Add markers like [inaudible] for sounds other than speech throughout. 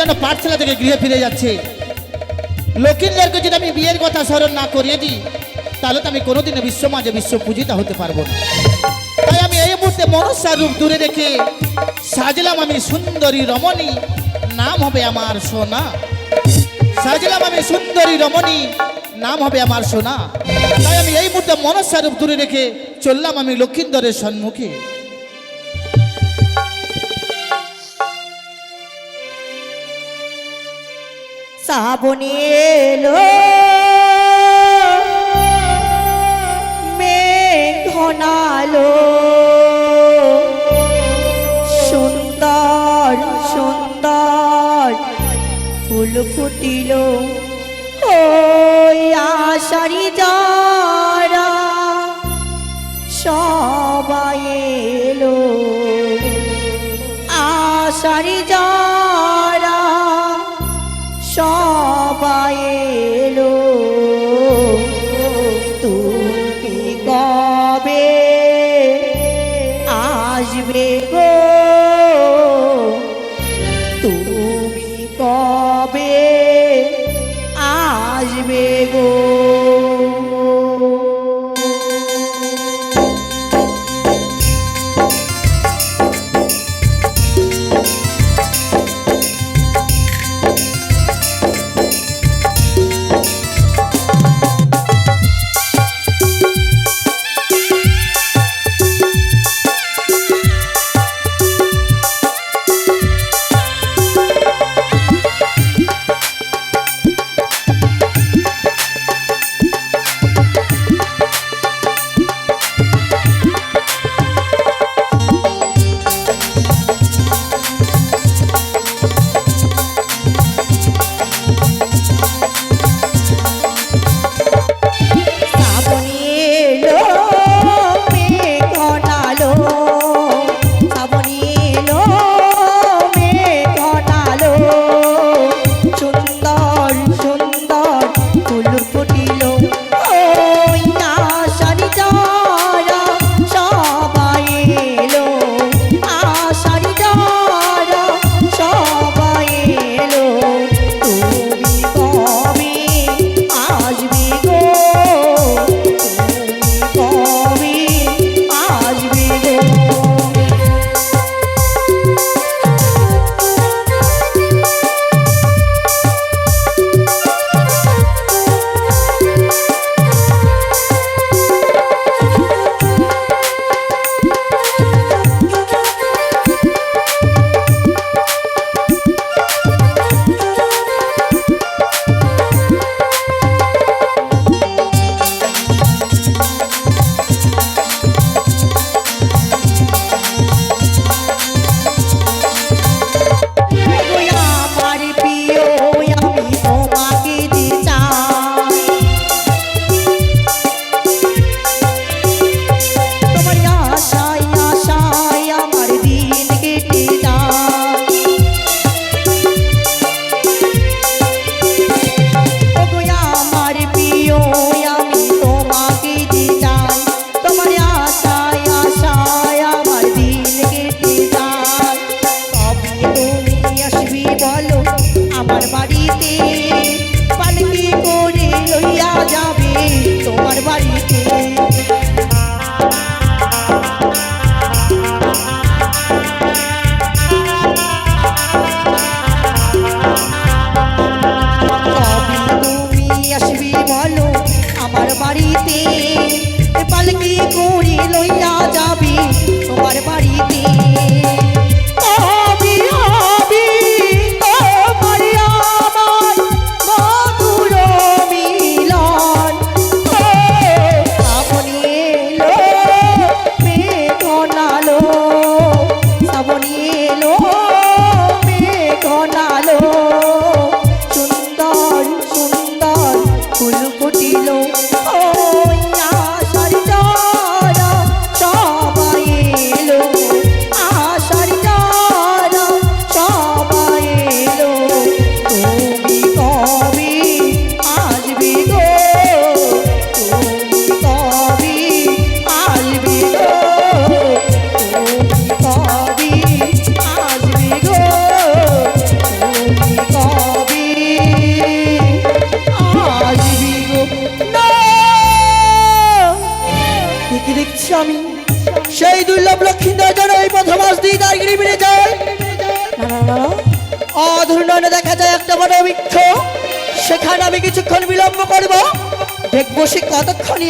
যেন পাঠশালা থেকে গৃহে ফিরে যাচ্ছে? লক্ষ্মীদেরকে যদি আমি বিয়ের কথা স্মরণ না করিয়ে দিই, তাহলে তো আমি কোনোদিনও বিশ্ব মাঝে বিশ্ব পূজিতা হতে পারব না। তাই আমি এই মুহূর্তে মনস্যার রূপ দূরে রেখে সাজলাম আমি সুন্দরী রমণী, নাম হবে আমার সোনা। সাজলাম আমি সুন্দরী রমণী, নাম হবে আমার সোনা। তাই আমি এই মুহূর্তে মনস্যার রূপ দূরে রেখে চললাম আমি লক্ষিন্দরের সম্মুখে। শ্রাবণী এলো। মেঘ ঘনালো সুন্দর সুন্দর ফুল ফুটিল। ওই আষাঢ়ি যারা সবাই এলো।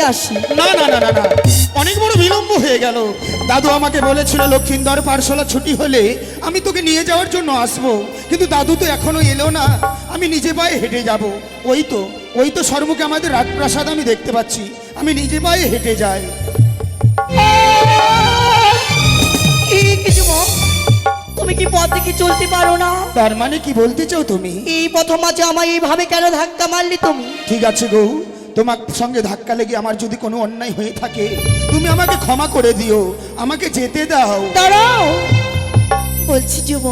আসি। না না না না না। অনেক বড় বিলম্ব হয়ে গেল। দাদু আমাকে বলেছিল লক্ষ্মীন্দর পাঠশালা ছুটি হলে আমি তোকে নিয়ে যাওয়ার জন্য আসব। কিন্তু দাদু তো এখনও এলো না। আমি নিজে পায়ে হেঁটে যাব। ওই তো ওই তো সর্বকে আমাদের রাজপ্রাসাদ আমি দেখতে পাচ্ছি। আমি নিজে পায়ে হেঁটে যাই। কিছু তুমি কি পথ দেখে চলতে পারো না? তার মানে কি বলতে চাও তুমি? এই প্রথম মাঝে আমায় এইভাবে কেন ধাক্কা মারলি তুমি? ঠিক আছে গৌ। তোমার সঙ্গে ধাক্কা লেগে আমার যদি কোনো অন্যায় হয়ে থাকে তুমি আমাকে ক্ষমা করে দিও আমাকে যেতে দাও। দাঁড়াও। বলছি যুব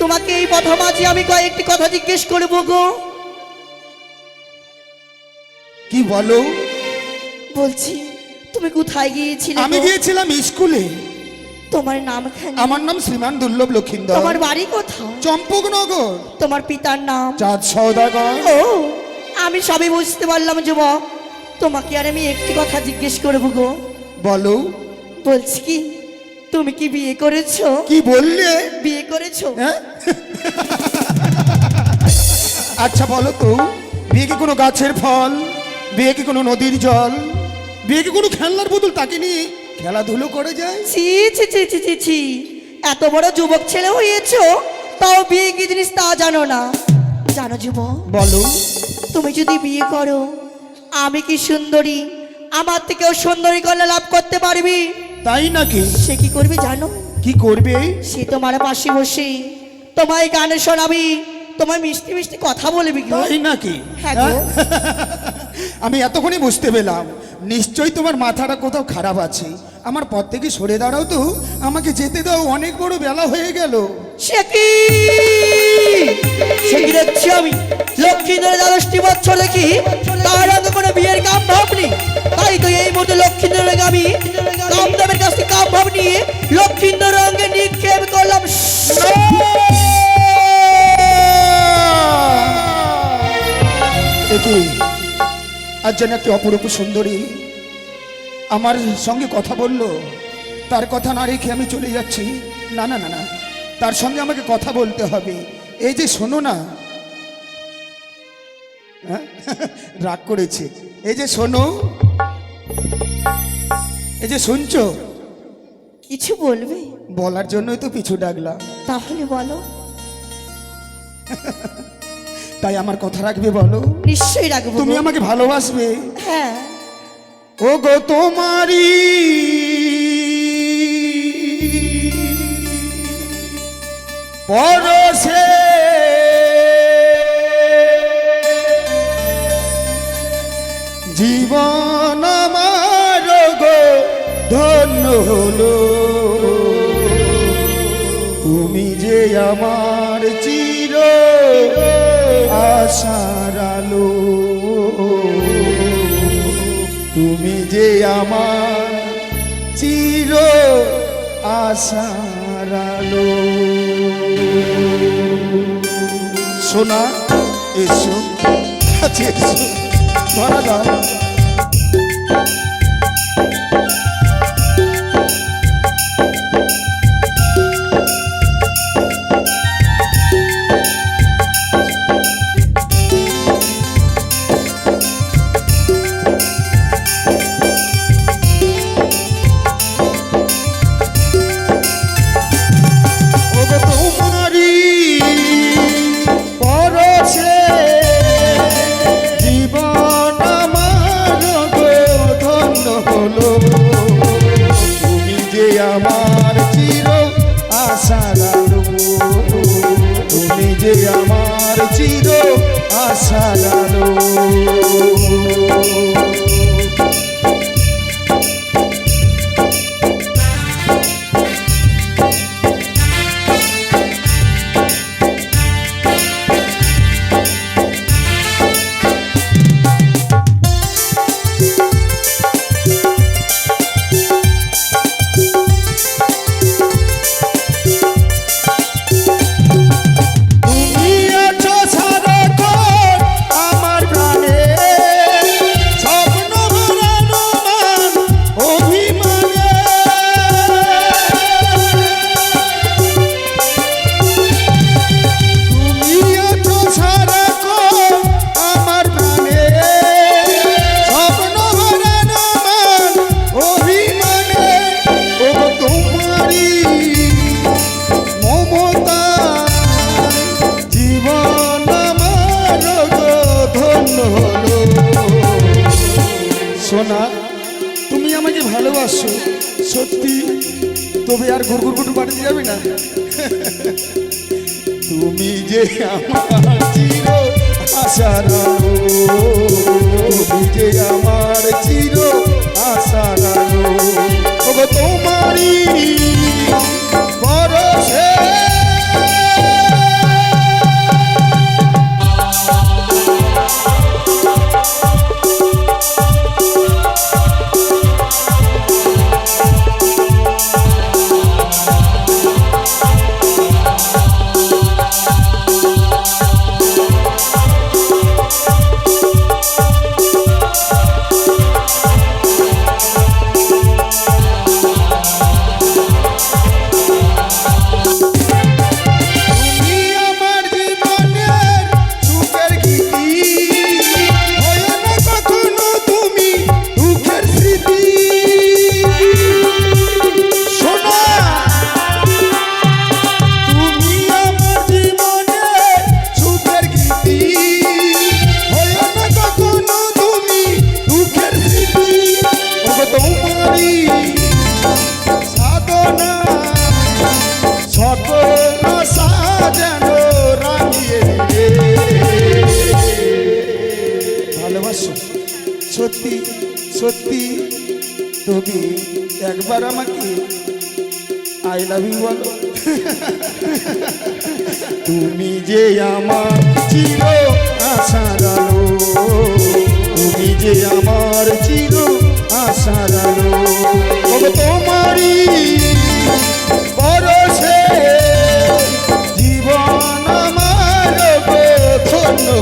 তোমাকে এই প্রথম আজই আমি কয়েকটি কথা জিজ্ঞেস করব গো। কি বলো? বলছি তুমি কোথায় গিয়েছিলে আমি গো? গিয়েছিলাম স্কুলে। তোমার নাম খান? আমার নাম শ্রীমান দুর্লভ লক্ষিন্দর। তোমার বাড়ি কোথায় চম্পকনগর তোমার পিতার নাম? চাঁদ সৌদাগর ও আমি সবই বুঝতে পারলাম যুবক। তোমাকে আর আমি একটি কথা জিজ্ঞেস করব গো। বলো। বলছি কি তুমি কি বিয়ে করেছ? কি বললে? বিয়ে করেছ? হ্যাঁ? আচ্ছা বলো তো বিয়ে কি কোনো গাছের ফল? বিয়ে কি কোনো নদীর জল? বিয়ে কি কোনো খেলনার বোতল তাকে নিয়ে খেলাধুলো করে যায়? ছি ছি ছি ছি ছি ছি। এত বড় যুবক ছেলে হয়েছো তাও বিয়ে কি জিনিস তা জানো না। জানো যুবক? বলো। তুমি যদি বিয়ে করো আমি কি সুন্দরী? আমার থেকেও সুন্দরী কন্যা লাভ করতে পারবি? তাই নাকি? সে কি করবে জানো? কি করবে? সে তোমার পাশে বসে তোমায় গানে শোনাবি তোমায় মিষ্টি মিষ্টি কথা বলবি তাই নাকি? হ্যাঁ গো। হ্যাঁ? [laughs] আমি এতক্ষণই বুঝতে পেলাম। নিশ্চয়ই তোমার মাথাটা কোথাও খারাপ আছে। আমার পথ থেকে সরে দাঁড়াও তো। আমাকে যেতে দাও অনেক বড় বেলা হয়ে গেল। সে কি? দেখছি আমি? লক্ষ্মী দ্বাদশটি বছর দেখি, তার আগে কোনো বিয়ের কাম ভাবনি। তাই তো এই মুহূর্তে লক্ষ্মীন্দর আমি কামদেবের কাছ থেকে কাম ভাব নিয়ে লক্ষ্মীন্দর রঙে নিক্ষেপ করলাম। একি আজ যেন একটি অপরূপ সুন্দরী আমার সঙ্গে কথা বলল। তার কথা না রেখে আমি চলে যাচ্ছি। না না না না। তার সঙ্গে আমাকে কথা বলতে হবে। এই যে শোনো না। হ্যাঁ? [laughs] রাগ করেছে। এই যে শোনো। এই যে শুনছো? কিছু বলবে? বলার জন্যই তো পিছু ডাকলাম তাহলে বলো। [laughs] তাই আমার কথা রাখবে বলো। নিশ্চয়ই রাখব। তুমি আমাকে ভালোবাসবে। হ্যাঁ। ও গো তোমারি পরশে। জীবন আমার গো, ধন্য হলো। তুমি যে আমার চির আশার তুমি যে আমার চির আশার সোনা এসো। কাছে এসো। ধরা দাও তুমি যে আমার চির আশার তুমি যে আমার চির আশার তোমারই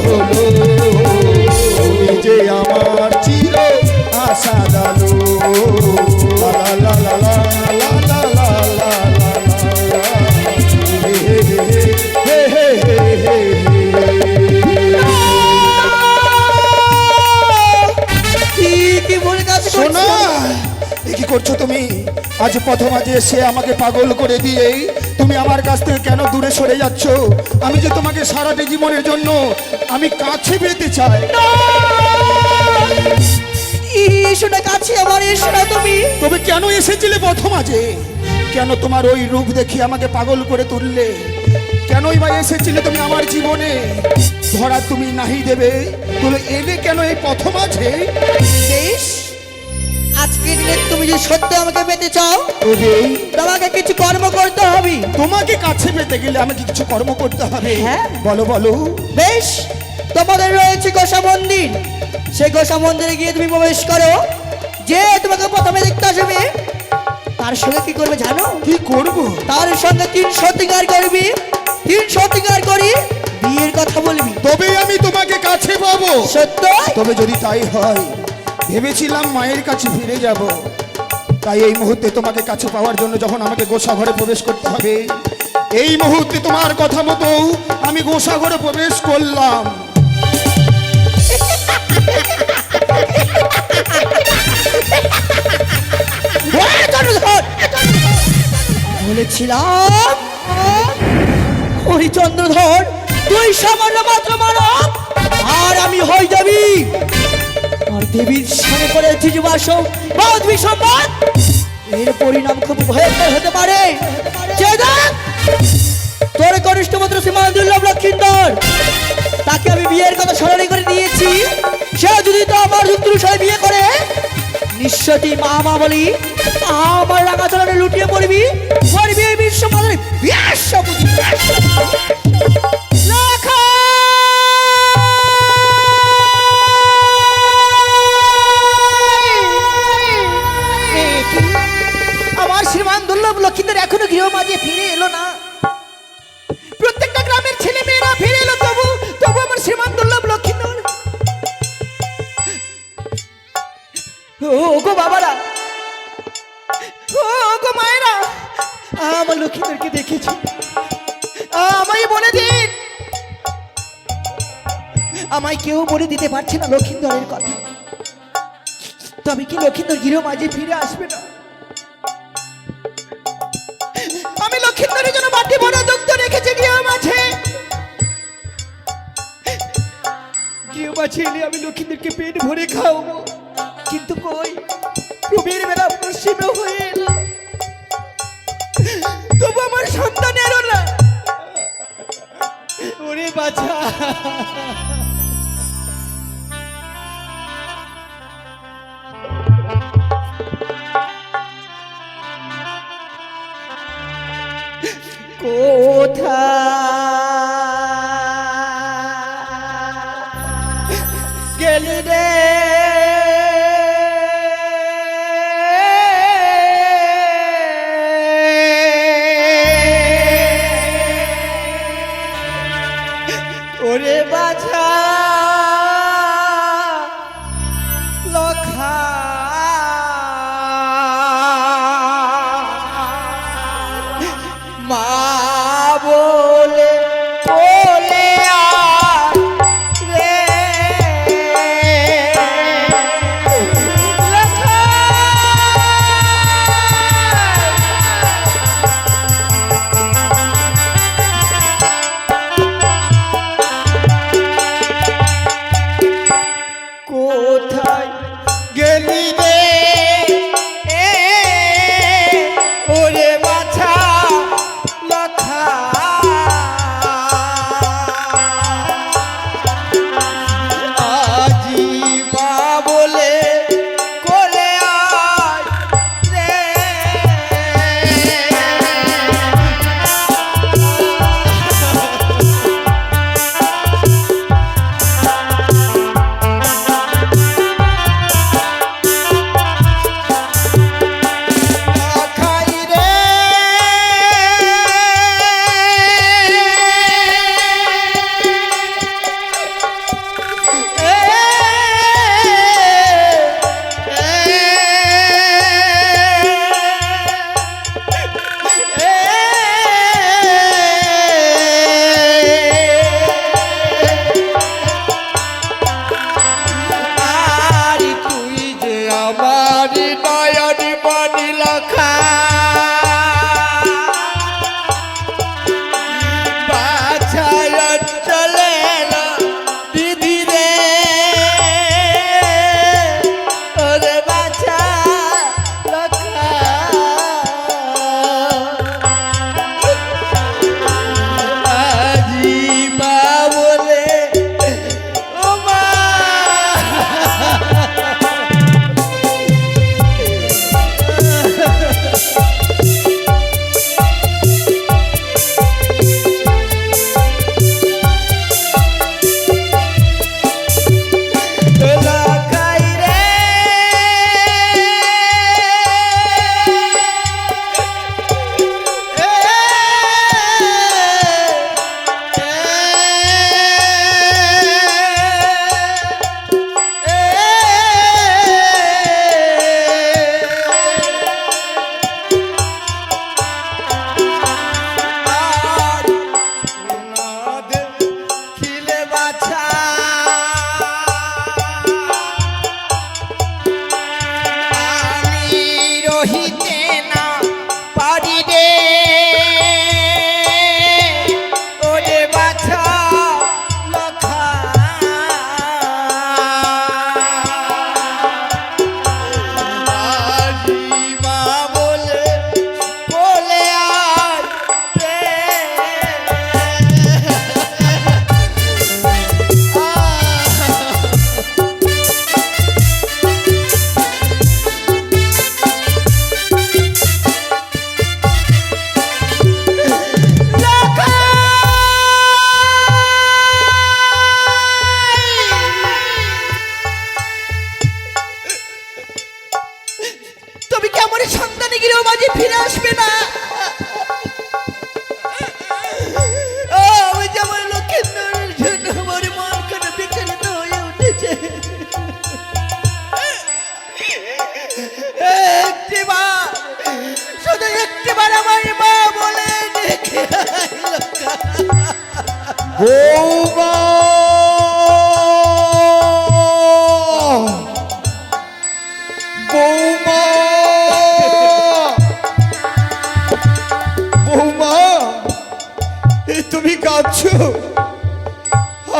ধন্য তুমি যে আমার চির আশার আলো লা লা লা লা লা লা লা লা লা লা হে হে হে হে হে কি কি ভুল কাজ শোনো করছ কি করছ তুমি আজ প্রথম আজ এসে আমাকে পাগল করে দিয়ে তুমি আমার কাছ থেকে কেন দূরে সরে যাচ্ছ? আমি যে তোমাকে সারাটি জীবনের জন্য আমি কাছে পেতে চাই। ঈশ্বরের কাছে আমার ঈশ্বর তুমি। তবে কেন এসেছিলে প্রথম আজে কেন তোমার ওই রূপ দেখি আমাকে পাগল করে তুললে? কেনই বা এসেছিলে তুমি আমার জীবনে? ধরা তুমি নাহি দেবে। তুলে এলে কেন এই প্রথম আছে দিনে তুমি যে সত্যি আমাকে পেতে চাও তোমাকে কিছু কর্ম করতে হবে। তোমাকে কাছে পেতে গেলে আমাকে কিছু কর্ম করতে হবে। হ্যাঁ। বলো বলো। বেশ তোমাদের রয়েছে গোসা মন্দির। সেই গোসা মন্দিরে গিয়ে তুমি প্রবেশ করো। যে তোমাকে প্রথমে দেখতে আসবে তার সঙ্গে কি করবে জানো? কি করব? তার সঙ্গে তিন সত্যিকার করবি। তিন সত্যিকার করি বিয়ের কথা বলবি। তবে আমি তোমাকে কাছে পাবো। সত্য তবে যদি তাই হয় ভেবেছিলাম মায়ের কাছে ফিরে যাব। তাই এই মুহূর্তে তোমাকে কাছে পাওয়ার জন্য যখন আমাকে গোসা ঘরে প্রবেশ করতে হবে, এই মুহূর্তে তোমার কথা মতো আমি গোসা ঘরে প্রবেশ করলাম। বলেছিলাম ওই চন্দ্রধর তুই সামান্য মাত্র দেবীর সঙ্গে করেছি যে বাস বাধবি সম্মান। এর পরিণাম খুব ভয়ঙ্কর হতে পারে। তোর কনিষ্ঠ মন্ত্র সীমান দুর্লভ লক্ষিন্দর, তাকে আমি বিয়ের কথা স্মরণে করে নিয়েছি সে যদি তো আমার যুক্তর সাথে বিয়ে করে, নিশ্চয়ই মা মা বলি, আমার রাঙা চলানে লুটিয়ে পড়বি। পড়বি বিশ্ব মাদের বিশ্ব এখনও গৃহ মাঝে ফিরে এলো না। প্রত্যেকটা গ্রামের ছেলে মেয়েরা ফিরে এলো, তবু তবু আমার শ্রীমান দুর্লভ লক্ষিন্দর ও গো বাবারা ও গো মায়েরা, আমার লক্ষিন্দরকে দেখেছি। আমায় বলে দিন। আমায় কেউ বলে দিতে পারছে না লক্ষিন্দরের কথা। তবে কি লক্ষিন্দর গৃহ মাঝে ফিরে আসবে না? বাঁচিয়ে ছেলে আমি লক্ষ্মীদেরকে পেট ভরে খাও কিন্তু কই? প্রবীর বেলা পশ্চিমে হয়ে এলো। তবু আমার সন্তান এলো না। ওরে বাছা। gelide Ah,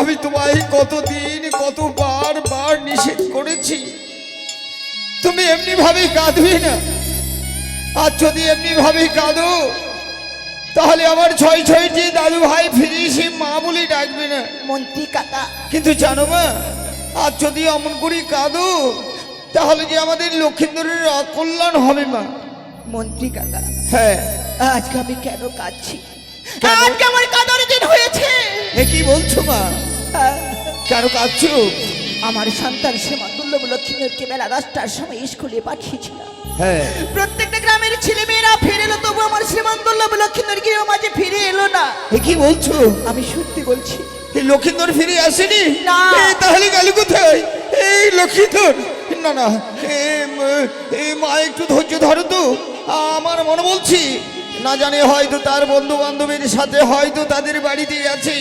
আমি তোমায় কতদিন কতবার বার নিষেধ করেছি। তুমি এমনি ভাবে কাঁদবি না। আর যদি এমনি ভাবে কাঁদো তাহলে আমার ছয় ছয়টি দাদু ভাই ফিরে সে মা বলে ডাকবে না। মন্ত্রী কাতা কিন্তু জানো মা আর যদি অমন করি কাঁদো তাহলে যে আমাদের লক্ষ্মীন্দরের অকল্যাণ হবে মা। মন্ত্রী কাকা হ্যাঁ। আজকে আমি কেন কাঁদছি? আজকে আমার কাদার দিন হয়েছে। কি বলছো মা? কেন কাঁদছো আমার সন্তান সীমাতুল্য লক্ষ্মীদেরকে বেলা দশটার সময় স্কুলে পাঠিয়েছিলাম হ্যাঁ। প্রত্যেকটা গ্রামের ছেলে মেয়েরা ফিরে এলো তবু আমার শ্রীমন্তল্য লক্ষ্মীদের গৃহ মাঝে ফিরে এলো না। এ কি বলছো? আমি সত্যি বলছি। এই লক্ষিন্দর ফিরে আসেনি? না। তাহলে গেল কোথায়? এই লক্ষিন্দর। না না এই মা একটু ধৈর্য ধরো তো। আমার মনে বলছি না জানে হয়তো তার বন্ধু বান্ধবের সাথে হয়তো তাদের বাড়িতেই আছে।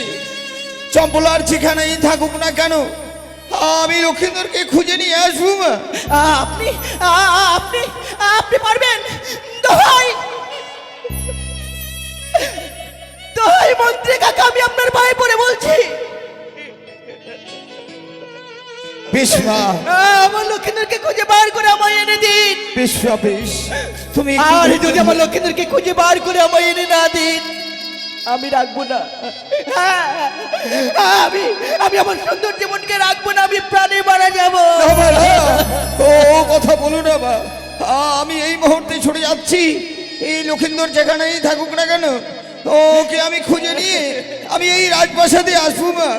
চম্পলার যেখানেই থাকুক না কেন আমি লক্ষিন্দরকে খুঁজে নিয়ে আসব মা। আপনি আপনি আপনি পারবেন? দোহাই! দোহাই মন্ত্রী কাকা আমি আপনার বলছি। আমার খুঁজে বার করে আমায় এনে দিন। বেশ তুমি আর যদি আমার লক্ষ্মীদেরকে খুঁজে বার করে আমায় এনে না দিন আমি রাখব না। হ্যাঁ, আমি আমি আমার সুন্দর জীবনকে রাখব না আমি প্রাণে মারা যাব। ও কথা বলো না বা আমি এই মুহূর্তে ছুটে যাচ্ছি। এই লক্ষিন্দর যেখানেই থাকুক না কেন ওকে আমি খুঁজে নিয়ে আমি এই রাজপ্রাসাদে আসব মা।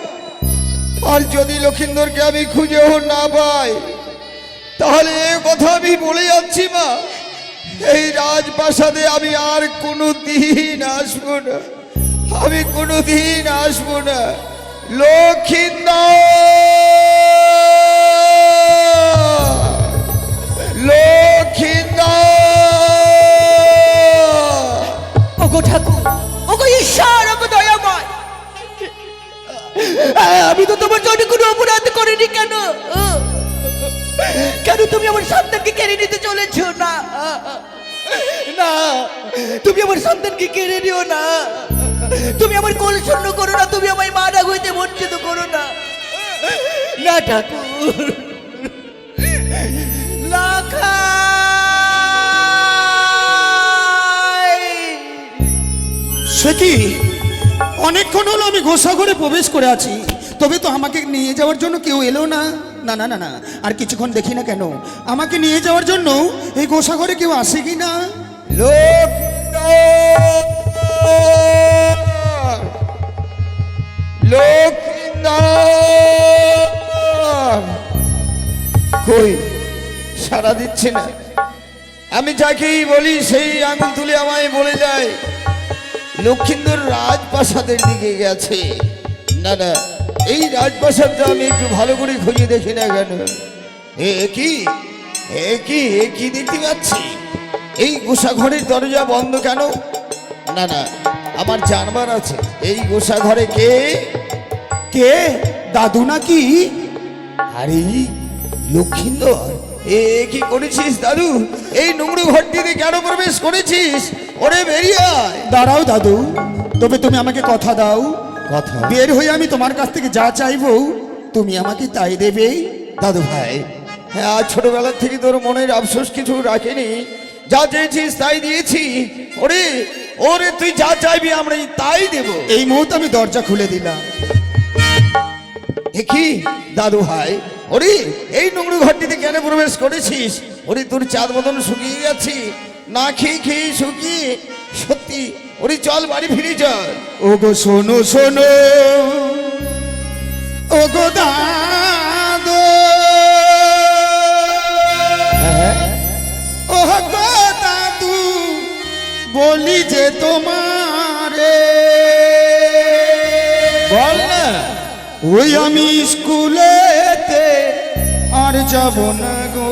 আর যদি লক্ষিন্দরকে আমি খুঁজেও না পাই তাহলে এ কথা আমি বলে যাচ্ছি মা। এই রাজপ্রাসাদে আমি আর কোনো দিন আসব না। আমি কোনো দিন আসব না। লক্ষিন্দর! লক্ষিন্দর! ওগো ঠাকুর, ওগো ঈশ্বর, ওগো দয়াময়। আমি তো তোমার জন্য কোনো অপরাধ করিনি কেন? কেন তুমি আমার সন্তানকে কেড়ে নিতে চলেছো না? না, তুমি আমার সন্তানকে কেড়ে নিও না। তুমি আমার কোল শূন্য করো না, তুমি আমায় মা ডাক হইতে বঞ্চিত করো না। না, ঠাকুর। লাখাই। সে কি? অনেকক্ষণ হলো আমি গোসাঘরে প্রবেশ করে আছি, তবে তো আমাকে নিয়ে যাওয়ার জন্য কেউ এলো না। না না না না। আর কিছুক্ষণ দেখি না কেন? আমাকে নিয়ে যাওয়ার জন্য এই গোসাঘরে কেউ আসে কি না? লোক কই? সারা দিচ্ছে না। আমি যাকেই বলি সেই আঙুল তুলে আমায় বলে যায় লক্ষিন্দর রাজপ্রাসাদের দিকে গেছে। না না। এই রাজপ্রাসাদটা আমি একটু ভালো করে খুঁজে দেখি না কেন? কি? এ কি? এ কি দেখতে পাচ্ছি? এই গোসা ঘরের দরজা বন্ধ কেন? না না, আমার জানবার আছে। এই গোসা ঘরে কে? কে? দাদু নাকি? আরে, লক্ষিন্দর, এ কি করেছিস দাদু? এই নোংরো ঘরটিতে কেন প্রবেশ করেছিস? ওরে বেরিয়ে দাঁড়াও দাদু, তবে তুমি আমাকে কথা দাও। কথা। বের হয়ে আমি তোমার কাছ থেকে যা চাইব, তুমি আমাকে তাই দেবে, দাদু ভাই। হ্যাঁ আজ ছোটবেলার থেকে তোর মনের আফসোস কিছু রাখেনি। যা চেয়েছিস তাই দিয়েছি। ওরে ওরে, তুই যা চাইবি আমরা তাই দেব। এই মুহূর্তে আমি দরজা খুলে দিলাম। দেখি, দাদু ভাই, ওরে, এই নোংরো ঘরটিতে কেন প্রবেশ করেছিস? ওরে, তোর চাঁদ মতন শুকিয়ে যাচ্ছি না খেয়ে খেয়ে শুকিয়ে সত্যি ওরে চল বাড়ি ফিরে চল। ও গো শোনো শোনো। ও গো দাদু ও গো দাদু বলি যে তোমারে। বল না। ওই আমি স্কুলেতে আর যাব না গো।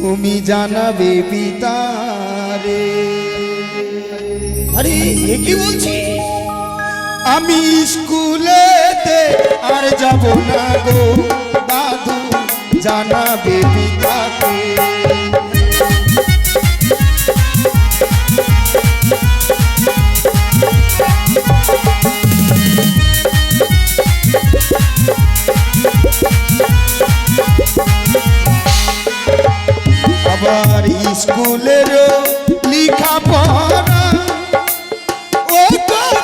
তুমি জানাবে পিতারে আরে, এ কি বলছি? আমি স্কুলেতে আর যাব না গো দাদু জানাবে পিতাকে। স্কুলেরও লিখা পড়া ও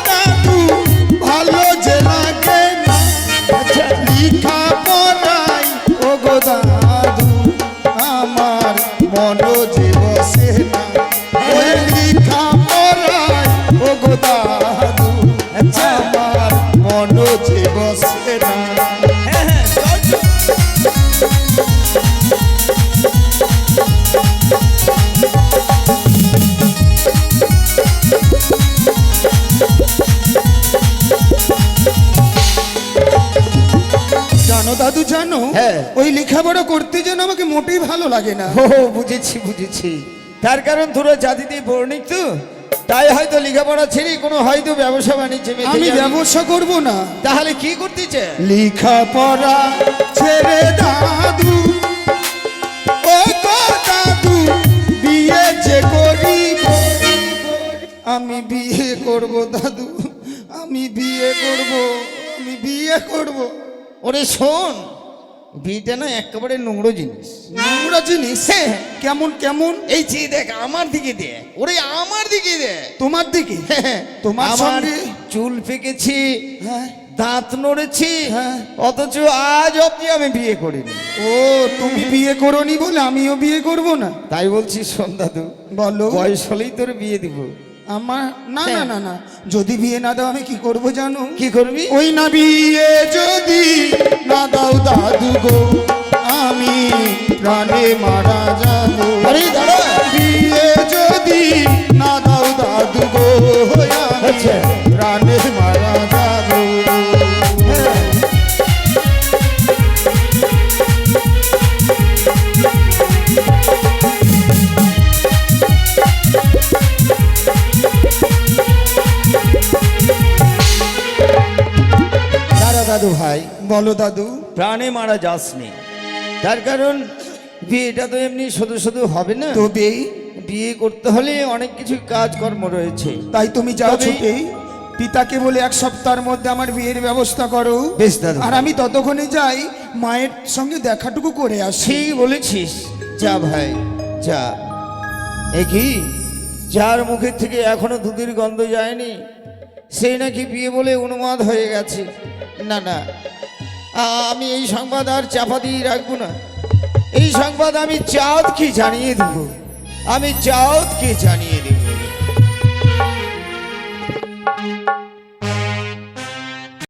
দাদু ভালো যে লাগে না। লিখা পড়াই ও গো হ্যাঁ। ওই লেখাপড়া করতে যেন আমাকে মোটেই ভালো লাগে না। ও বুঝেছি বুঝেছি। তার কারণ তোরা জাতিতে বর্ণিক তো তাই হয়তো লেখাপড়া ছেড়ে কোনো হয়তো ব্যবসা বাণিজ্য আমি ব্যবসা করব না। তাহলে কি করতে চায়? লেখাপড়া ছেড়ে দাদু ও দাদু বিয়ে যে করিব। আমি বিয়ে করব দাদু আমি বিয়ে করব আমি বিয়ে করব। ওরে শোন বিয়েটা না একেবারে নোংরো জিনিস। নোংরা জিনিস? হ্যাঁ। কেমন কেমন? এই চেয়ে দেখ আমার দিকে দে। ওরে আমার দিকে দে। তোমার দিকে? তোমার আমার চুল হ্যাঁ। দাঁত নড়েছি হ্যাঁ। অথচ আজ অব্দি আমি বিয়ে করিনি। ও তুমি বিয়ে করনি বলে আমিও বিয়ে করব না। তাই বলছি সন্ধ্যা দাদু বলো। বয়স হলেই তোর বিয়ে দিব। আমার না না না না। যদি বিয়ে না দাও আমি কি করব জানো? কি করবি? ওই না বিয়ে যদি না দাও দাদু গো আমি প্রাণে মারা যাব। আরে দাদা! বিয়ে যদি না দাও দাদু গো আচ্ছা। প্রাণে মারা যাব। দাদা ভাই বলো দাদু। প্রাণে মারা যাসনি তার কারণ বিয়েটা তো এমনি শুধু শুধু হবে না। তবে বিয়ে করতে হলে অনেক কিছু কাজকর্ম রয়েছে। তাই তুমি যাও তবে- ছুটে। পিতাকে বলে এক সপ্তাহের মধ্যে আমার বিয়ের ব্যবস্থা করো। বেশ দাদু আর আমি ততক্ষণে যাই মায়ের সঙ্গে দেখাটুকু করে আসি। বলেছিস। যা ভাই যা। এ কি? যার মুখের থেকে এখনও দুধের গন্ধ যায়নি সেই নাকি বিয়ে বলে উন্মাদ হয়ে গেছে। না না। আমি এই সংবাদ আর চাপা দিয়ে রাখব না। এই সংবাদ আমি চাঁদ কি জানিয়ে দেব। আমি চাঁদ কি জানিয়ে দেব।